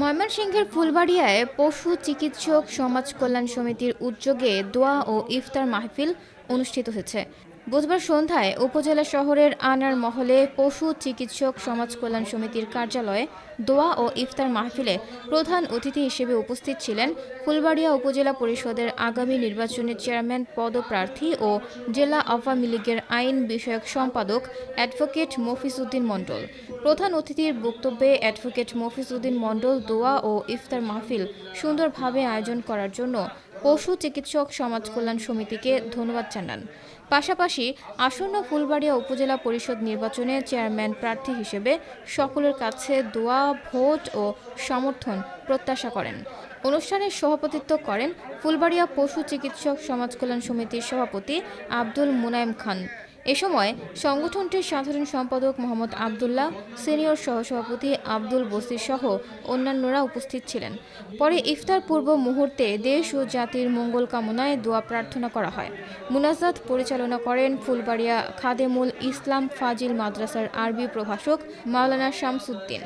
ময়মনসিংহের ফুলবাড়িয়ায় পশু চিকিৎসক সমাজ কল্যাণ সমিতির উদ্যোগে দোয়া ও ইফতার মাহফিল অনুষ্ঠিত হয়েছে। বুধবার সন্ধ্যায় উপজেলা শহরের আনার মহলে পশু চিকিৎসক সমাজ কল্যাণ সমিতির কার্যালয়ে দোয়া ও ইফতার মাহফিলে প্রধান অতিথি হিসেবে উপস্থিত ছিলেন ফুলবাড়িয়া উপজেলা পরিষদের আগামী নির্বাচনের চেয়ারম্যান, পদপ্রার্থী ও জেলা আওয়ামী লীগের আইন বিষয়ক সম্পাদক অ্যাডভোকেট মফিজউদ্দিন মণ্ডল। প্রধান অতিথির বক্তব্যে অ্যাডভোকেট মফিজউদ্দিন মণ্ডল দোয়া ও ইফতার মাহফিল সুন্দরভাবে আয়োজন করার জন্য পশু চিকিৎসক সমাজ কল্যাণ সমিতিকে ধন্যবাদ জানান। পাশাপাশি আসন্ন ফুলবাড়িয়া উপজেলা পরিষদ নির্বাচনে চেয়ারম্যান প্রার্থী হিসেবে সকলের কাছে দোয়া, ভোট ও সমর্থন প্রত্যাশা করেন। অনুষ্ঠানে সভাপতিত্ব করেন ফুলবাড়িয়া পশু চিকিৎসক সমাজ কল্যাণ সমিতির সভাপতি আব্দুল মুনায়েম খান। এ সময় সংগঠনটির সাধারণ সম্পাদক মোহাম্মদ আবদুল্লাহ, সিনিয়র সহসভাপতি আব্দুল বসির সহ অন্যান্যরা উপস্থিত ছিলেন। পরে ইফতার পূর্ব মুহূর্তে দেশ ও জাতির মঙ্গল কামনায় দোয়া প্রার্থনা করা হয়। মুনাজাত পরিচালনা করেন ফুলবাড়িয়া খাদেমুল ইসলাম ফাজিল মাদ্রাসার আরবি প্রভাষক মাওলানা শামসুদ্দিন।